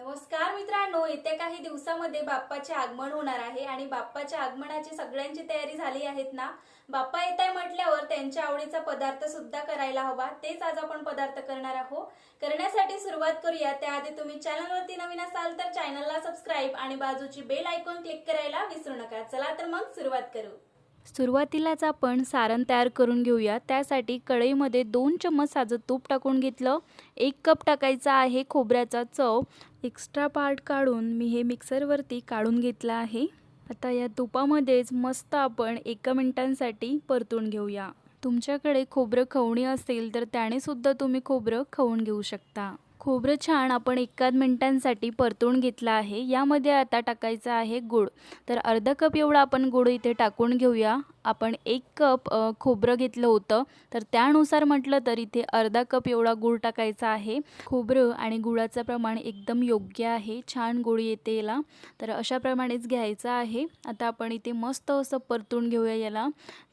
नमस्कार मित्रांनो येत्या काही दिवसामध्ये बाप्पाचे आगमन होणार आहे आणि बाप्पाच्या आगमनाची सगळ्यांची तयारी झाली आहेत ना? बाप्पा येत आहे म्हटल्यावर त्यांच्या आवडीचा पदार्थ सुद्धा करायला हवा. तेच आज आपण पदार्थ करणार आहोत. करण्यासाठी सुरुवात करूया. त्याआधी तुम्ही चॅनलवरती नवीन असाल तर चॅनलला सबस्क्राईब आणि बाजूची बेल आयकॉन क्लिक करायला विसरू नका. चला तर मग सुरुवात करू. सुरुवातीलाच आपण सारण तयार करून घेऊया. त्यासाठी कढईमध्ये दोन चम्मच साजं तूप टाकून घेतलं. एक कप टाकायचा आहे खोबऱ्याचा चव. एक्स्ट्रा पार्ट काढून मी हे मिक्सरवरती काढून घेतलं आहे. आता या तुपामध्येच मस्त आपण एका मिनिटांसाठी परतून घेऊया. तुमच्याकडे खोबरं खवणी असेल तर त्याने सुद्धा तुम्ही खोबरं खवून घेऊ शकता. खोबरं छान आपण एकाद मिनटांसाठी परतून घेतलं आहे. यामध्ये आता टाकायचं आहे गूळ. तर अर्धा कप एवढा आपण गूळ इथे टाकून घेऊया. आपण एक कप खोबरं घेतलं होतं. तर त्यानुसार म्हटलं तर इथे अर्धा कप एवढा गूळ टाकायचा आहे. खोबरं आणि गुळाचं प्रमाण एकदम योग्य आहे. छान गुळ येते याला. तर अशाप्रमाणेच घ्यायचं आहे. आता आपण इथे मस्त असं परतून घेऊया याला.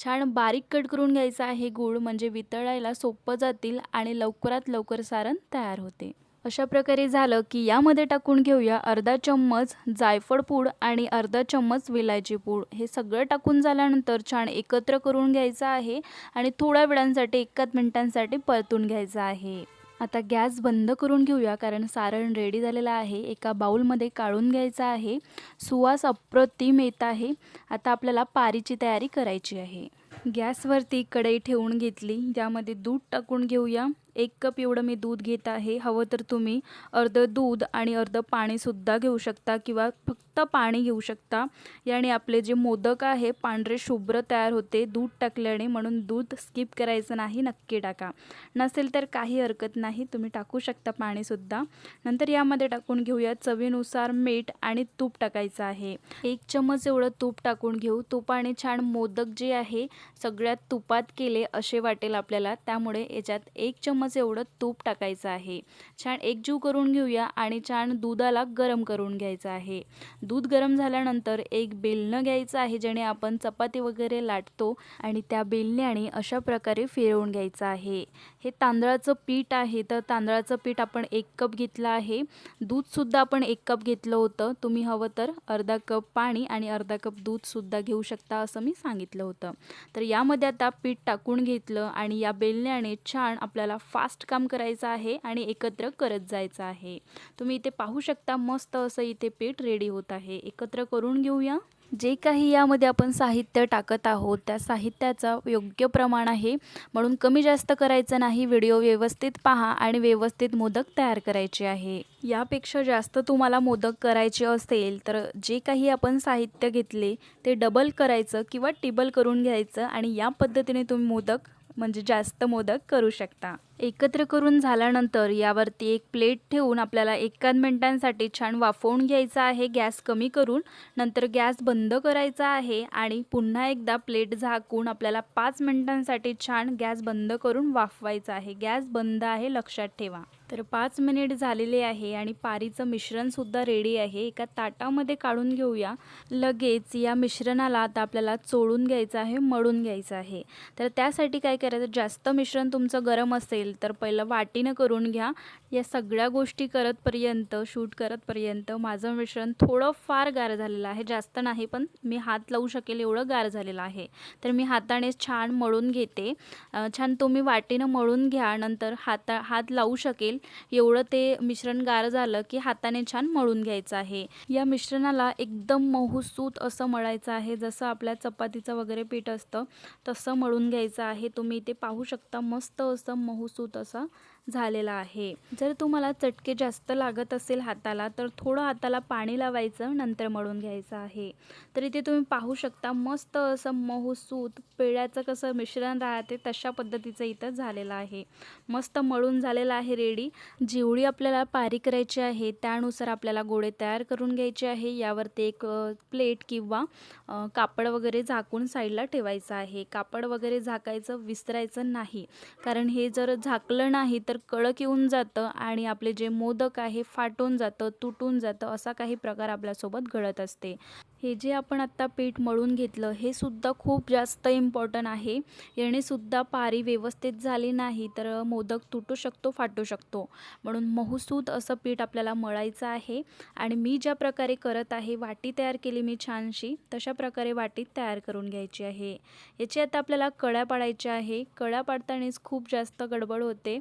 छान बारीक कट करून घ्यायचं आहे गूळ. म्हणजे वितळायला सोपं जातील आणि लवकरात लवकर सारण तयार होते. अशा प्रकारे झालं की यामध्ये टाकून घेऊया अर्धा चम्मच जायफळ पूड आणि अर्धा चम्मच विलायची पूड. हे सगळं टाकून झाल्यानंतर छान एकत्र करून घ्यायचं आहे आणि थोड्या वेळांसाठी एकाच मिनिटांसाठी परतून घ्यायचं आहे. आता गॅस बंद करून घेऊया कारण सारण रेडी झालेलं आहे. एका बाऊलमध्ये काढून घ्यायचं आहे. सुवास अप्रतिम येत आहे. आता आपल्याला पारीची तयारी करायची आहे. गॅसवरती कढई ठेवून घेतली. त्यामध्ये दूध टाकून घेऊया. एक कप एवढं मी दूध घेत आहे. हवं तर तुम्ही अर्धं दूध आणि अर्धं पाणीसुद्धा घेऊ शकता किंवा फक्त फक्त पाणी घेऊ शकता. याने आपले जे मोदक आहे पांढरे शुभ्र तयार होते. दूध टाकल्याने म्हणून दूध स्किप करायचं नाही नक्की टाका. नसेल तर काही हरकत नाही तुम्ही टाकू शकता पाणीसुद्धा नंतर यामध्ये टाकून घेऊया चवीनुसार मीठ आणि तूप टाकायचं आहे. एक चमच एवढं तूप टाकून घेऊ. तुपाने छान मोदक जे आहे सगळ्यात तुपात केले असे वाटेल आपल्याला. त्यामुळे याच्यात एक चमच एवढं तूप टाकायचं आहे. छान एकजीव करून घेऊया आणि छान दुधाला गरम करून घ्यायचं आहे. दूध गरम झाल्यानंतर एक बेलणं घ्यायचं आहे ज्याने आपण चपाती वगैरे लाटतो आणि त्या बेलण्याने अशा प्रकारे फिरवून घ्यायचं आहे. हे तांदळाचं पीठ आहे तर तांदळाचं पीठ आपण एक कप घेतलं आहे. दूधसुद्धा आपण एक कप घेतलं होतं. तुम्ही हवं तर अर्धा कप पाणी आणि अर्धा कप दूधसुद्धा घेऊ शकता असं मी सांगितलं होतं. तर यामध्ये आता पीठ टाकून घेतलं आणि या बेलण्याने छान आपल्याला फास्ट काम करायचं आहे आणि एकत्र करत जायचं आहे. तुम्ही इथे पाहू शकता मस्त असं इथे पीठ रेडी होत आहे एकत्र करून घेऊया. जे काही यामध्ये आपण साहित्य टाकत आहोत त्या साहित्याचा योग्य प्रमाण आहे. म्हणून कमी जास्त करायचं नाही व्हिडिओ व्यवस्थित पहा आणि व्यवस्थित मोदक तयार करायचे आहे. यापेक्षा जास्त तुम्हाला मोदक करायचे असेल तर जे काही आपण साहित्य घेतले ते डबल करायचं किंवा टिबल करून घ्यायचं आणि या पद्धतीने तुम्ही मोदक म्हणजे जास्त मोदक करू शकता. एकत्र करून झाल्यानंतर यावरती एक प्लेट ठेवून आपल्याला एकाच मिनिटांसाठी छान वाफवून घ्यायचं आहे. गॅस कमी करून नंतर गॅस बंद करायचा आहे आणि पुन्हा एकदा प्लेट झाकून आपल्याला पाच मिनिटांसाठी छान गॅस बंद करून वाफवायचा आहे. गॅस बंद आहे लक्षात ठेवा. तर पाच मिनिट झालेले आहे आणि पारीचं मिश्रणसुद्धा रेडी आहे. एका ताटामध्ये काढून घेऊया. लगेच या मिश्रणाला आता आपल्याला चोळून घ्यायचं आहे मळून घ्यायचं आहे. तर त्यासाठी काय करायचं? जास्त मिश्रण तुमचं गरम असेल तर पहिलं वाटीनं करून घ्या. या सगळ्या गोष्टी करतपर्यंत शूट करतपर्यंत माझं मिश्रण थोडं फार गार झालेलं आहे. जास्त नाही पण मी हात लावू शकेल एवढं गार झालेलं आहे. तर मी हाताने छान मळून घेते. छान तुम्ही वाटीनं मळून घ्या नंतर हाता हात लावू शकेल. एवढं ते मिश्रण गार झालं की हाताने छान मळून घ्यायचं आहे. या मिश्रणाला एकदम महुसूत असं मळायचं आहे. जसं आपल्या चपातीचं वगैरे पीठ असतं तसं मळून घ्यायचं आहे. तुम्ही इथे पाहू शकता मस्त असं असतो तसा. झालेला आहे. जर तुम्हाला चटके जास्त लागत असेल हाताला तर थोडं हाताला पाणी लावायचं नंतर मळून घ्यायचं आहे. तर इथे तुम्ही पाहू शकता मस्त असं मऊ सूत पेळ्याचं कसं मिश्रण राहते तशा पद्धतीचं इथं झालेलं आहे. मस्त मळून झालेलं आहे रेडी. जेवढी आपल्याला पारी करायची आहे त्यानुसार आपल्याला गोळे तयार करून घ्यायचे आहे. यावरती एक प्लेट किंवा कापड वगैरे झाकून साईडला ठेवायचं आहे. कापड वगैरे झाकायचं विसरायचं नाही. कारण हे जर झाकलं नाही तर कडक येऊन जातं आणि आपले जे मोदक आहे फाटून जातं तुटून जातं असा काही प्रकार आपल्यासोबत घडत असते. हे जे आपण आत्ता पीठ मळून घेतलं हे सुद्धा खूप जास्त इम्पॉर्टंट आहे. येणेसुद्धा पारी व्यवस्थित झाली नाही तर मोदक तुटू शकतो फाटू शकतो. म्हणून मऊसूद असं पीठ आपल्याला मळायचं आहे आणि मी ज्या प्रकारे करत आहे वाटी तयार केली मी छानशी तशा प्रकारे वाटी तयार करून घ्यायची आहे. याची आता आपल्याला कळ्या पाडायच्या आहे. कळ्या पाडतानाच खूप जास्त गडबड होते.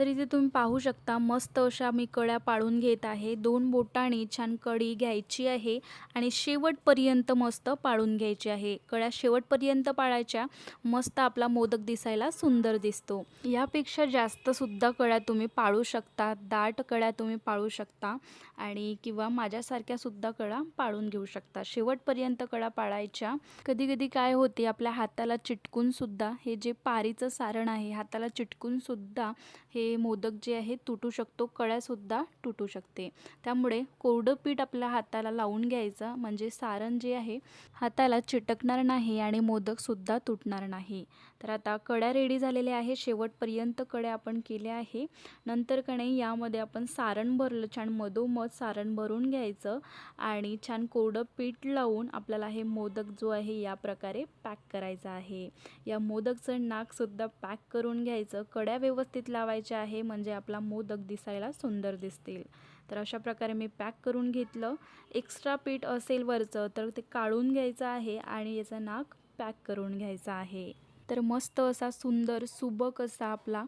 तर इथे तुम्ही पाहू शकता. मस्त अशा मी कळ्या पाळून घेत आहे. दोन बोटांनी छान कडी घ्यायची आहे आणि शेवटपर्यंत मस्त पाळून घ्यायची आहे. कळ्या शेवटपर्यंत पाळायच्या मस्त आपला मोदक दिसायला सुंदर दिसतो. यापेक्षा जास्तसुद्धा कळ्या तुम्ही पाळू शकता. दाट कळ्या तुम्ही पाळू शकता आणि किंवा माझ्यासारख्या सुद्धा कळा पाळून घेऊ शकता. शेवटपर्यंत कळा पाळायच्या. कधी कधी काय होते आपल्या हाताला चिटकूनसुद्धा हे जे पारीचं सारण आहे हाताला चिटकूनसुद्धा हे मोदक जे आहे तुटू शकतो कळ्यासुद्धा तुटू शकते. त्यामुळे कोरडं पीठ आपल्या हाताला लावून घ्यायचं म्हणजे सारण जे आहे हाताला चिटकणार नाही आणि मोदकसुद्धा तुटणार नाही. तर आता कड्या रेडी झालेल्या आहे शेवटपर्यंत कड्या आपण केल्या आहे. नंतर कणे यामध्ये आपण सारण भरलं. छान मधोमध सारण भरून घ्यायचं आणि छान कोरडं पीठ लावून आपल्याला हे मोदक जो आहे या प्रकारे पॅक करायचा आहे. या मोदकचं नाकसुद्धा पॅक करून घ्यायचं. कड्या व्यवस्थित लावायच्या आहे म्हणजे आपला मोदक दिसायला सुंदर दिसतील. तर अशा प्रकारे मी पॅक करून घेतलं. एक्स्ट्रा पीठ असेल वरचं तर ते काढून घ्यायचं आहे आणि याचं नाक पॅक करून घ्यायचं आहे. तर मस्त असा सुंदर सुबक असा आपला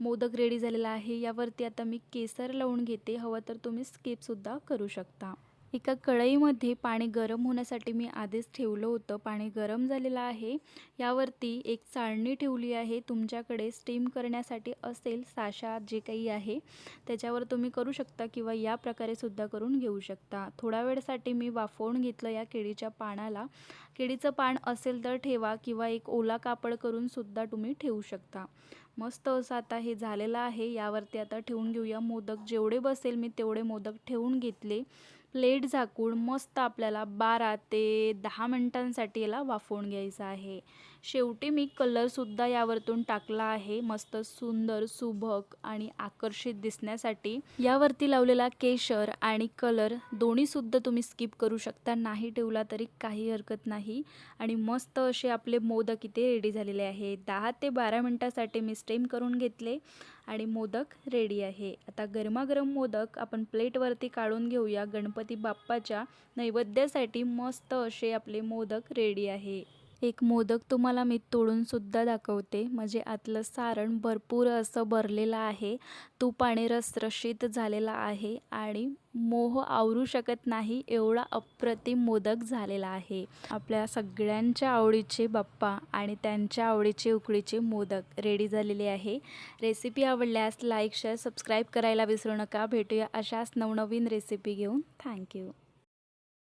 मोदक रेडी झालेला आहे. यावरती आता मी केसर लावून घेते. हवं तर तुम्ही स्किपसुद्धा करू शकता. एका कढईमध्ये पाणी गरम होण्यासाठी मी आधीच ठेवलं होतं. पाणी गरम झालेलं आहे. यावरती एक चाळणी ठेवली आहे. तुमच्याकडे स्टीम करण्यासाठी असेल साशा जे काही आहे त्याच्यावर तुम्ही करू शकता किंवा या प्रकारे सुद्धा करून घेऊ शकता. थोड्या वेळसाठी मी वाफवून घेतलं या केळीच्या पानाला. केळीचं पान असेल तर ठेवा किंवा एक ओला कापड करून सुद्धा तुम्ही ठेवू शकता. मस्त असं आता हे झालेलं आहे. यावरती आता ठेवून घेऊया मोदक. जेवढे बसेल मी तेवढे मोदक ठेवून घेतले. प्लेट झाकून मस्त आपल्याला बारा ते दहा मिनटांसाठी याला वाफवून घ्यायचं आहे. शेवटी मी कलरसुद्धा यावरतून टाकला आहे. मस्त सुंदर सुबक आणि आकर्षित दिसण्यासाठी. यावरती लावलेला केशर आणि कलर दोन्हीसुद्धा तुम्ही स्किप करू शकता. नाही ठेवला तरी काही हरकत नाही. आणि मस्त असे आपले मोदक इथे रेडी झालेले आहे. दहा ते बारा मिनटासाठी मी स्टेम करून घेतले आणि मोदक रेडी आहे. आता गरमागरम मोदक आपण प्लेटवरती काढून घेऊया. गणपती बाप्पाच्या नैवेद्यासाठी मस्त असे आपले मोदक रेडी आहे. एक मोदक तुम्हाला मी तोडूनसुद्धा दाखवते. म्हणजे आतलं सारण भरपूर असं भरलेलं आहे. तूप आणि रसरशीत झालेला आहे आणि मोह आवरू शकत नाही एवढा अप्रतिम मोदक झालेला आहे. आपल्या सगळ्यांच्या आवडीचे बाप्पा आणि त्यांच्या आवडीचे उकडीचे मोदक रेडी झालेले आहे. रेसिपी आवडल्यास लाईक शेअर सबस्क्राईब करायला विसरू नका. भेटूया अशाच नवनवीन रेसिपी घेऊन. थँक्यू